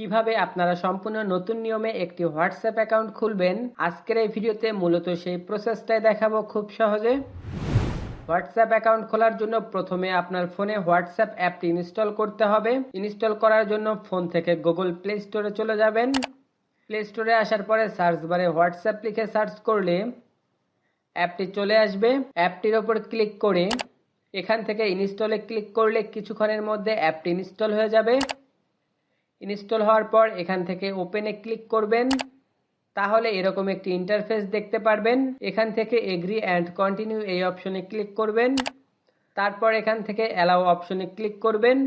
কীভাবে আপনারা সম্পূর্ণ নতুন নিয়মে একটি হোয়াটসঅ্যাপ অ্যাকাউন্ট খুলবেন, আজকের এই ভিডিওতে মূলত সেই প্রসেসটাই দেখাবো খুব সহজে। হোয়াটসঅ্যাপ অ্যাকাউন্ট খোলার জন্য প্রথমে আপনার ফোনে হোয়াটসঅ্যাপ অ্যাপটি ইনস্টল করতে হবে। ইনস্টল করার জন্য ফোন থেকে গুগল প্লে স্টোরে চলে যাবেন। প্লে স্টোরে আসার পরে সার্চ বারে হোয়াটসঅ্যাপ লিখে সার্চ করলে অ্যাপটি চলে আসবে। অ্যাপটির ওপর ক্লিক করে এখান থেকে ইনস্টলে ক্লিক করলে কিছুক্ষণের মধ্যে অ্যাপটি ইনস্টল হয়ে যাবে। ইনস্টল হওয়ার পর এখান থেকে ওপেনে ক্লিক করবেন। তাহলে এরকম একটি ইন্টারফেস দেখতে পারবেন। এখান থেকে এগ্রি অ্যান্ড কন্টিনিউ এই অপশনে ক্লিক করবেন। তারপর এখান থেকে অ্যালাউ অপশনে ক্লিক করবেন।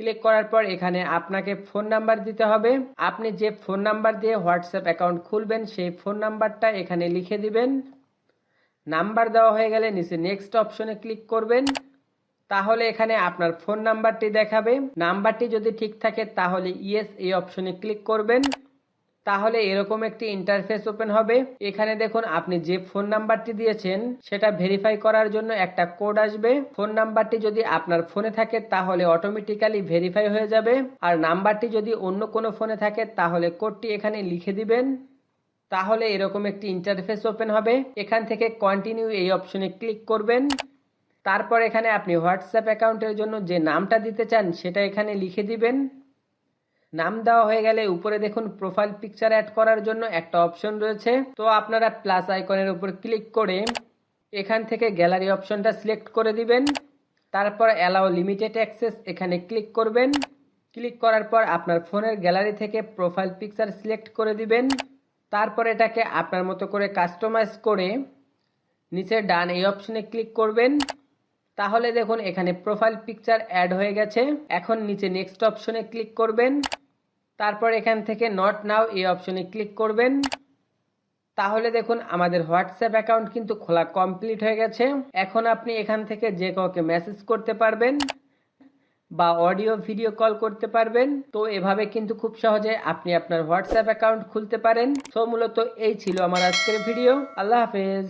ক্লিক করার পর এখানে আপনাকে ফোন নাম্বার দিতে হবে। আপনি যে ফোন নাম্বার দিয়ে হোয়াটসঅ্যাপ অ্যাকাউন্ট খুলবেন, সেই ফোন নাম্বারটা এখানে লিখে দিবেন। নাম্বার দেওয়া হয়ে গেলে নিচে নেক্সট অপশনে ক্লিক করবেন। তাহলে এখানে আপনার ফোন নাম্বারটি দেখাবে। নাম্বারটি যদি ঠিক থাকে, তাহলে ইয়েস এই অপশনে ক্লিক করবেন। তাহলে এরকম একটি ইন্টারফেস ওপেন হবে। এখানে দেখুন, আপনি যে ফোন নাম্বারটি দিয়েছেন, সেটা ভেরিফাই করার জন্য একটা কোড আসবে। ফোন নাম্বারটি যদি আপনার ফোনে থাকে, তাহলে অটোমেটিক্যালি ভেরিফাই হয়ে যাবে। আর নাম্বারটি যদি অন্য কোনো ফোনে থাকে, তাহলে কোডটি এখানে লিখে দিবেন। তাহলে এরকম একটি ইন্টারফেস ওপেন হবে। এখান থেকে কন্টিনিউ এই অপশনে ক্লিক করবেন। তারপর এখানে আপনি হোয়াটসঅ্যাপ অ্যাকাউন্টের জন্য যে নামটা দিতে চান, সেটা এখানে লিখে দিবেন। নাম দেওয়া হয়ে গেলে উপরে দেখুন প্রোফাইল পিকচার অ্যাড করার জন্য একটা অপশন রয়েছে। তো আপনারা প্লাস আইকনের উপর ক্লিক করে এখান থেকে গ্যালারি অপশনটা সিলেক্ট করে দিবেন। তারপর অ্যালাও লিমিটেড অ্যাক্সেস এখানে ক্লিক করবেন। ক্লিক করার পর আপনার ফোনের গ্যালারি থেকে প্রোফাইল পিকচার সিলেক্ট করে দিবেন। তারপর এটাকে আপনার মতো করে কাস্টমাইজ করে নিচে ডান এই অপশনে ক্লিক করবেন। তাহলে দেখুন, এখানে প্রোফাইল পিকচার অ্যাড হয়ে গেছে। এখন নিচে নেক্সট অপশনে ক্লিক করবেন। তারপর এখান থেকে নট নাও এই অপশনে ক্লিক করবেন। তাহলে দেখুন, আমাদের হোয়াটসঅ্যাপ অ্যাকাউন্ট কিন্তু খোলা কমপ্লিট হয়ে গেছে। এখন আপনি এখান থেকে যে কাউকে মেসেজ করতে পারবেন বা অডিও ভিডিও কল করতে পারবেন। তো এভাবে কিন্তু খুব সহজে আপনি আপনার হোয়াটসঅ্যাপ অ্যাকাউন্ট খুলতে পারেন। তো মূলত এই ছিল আমার আজকের ভিডিও আল্লাহ হাফেজ।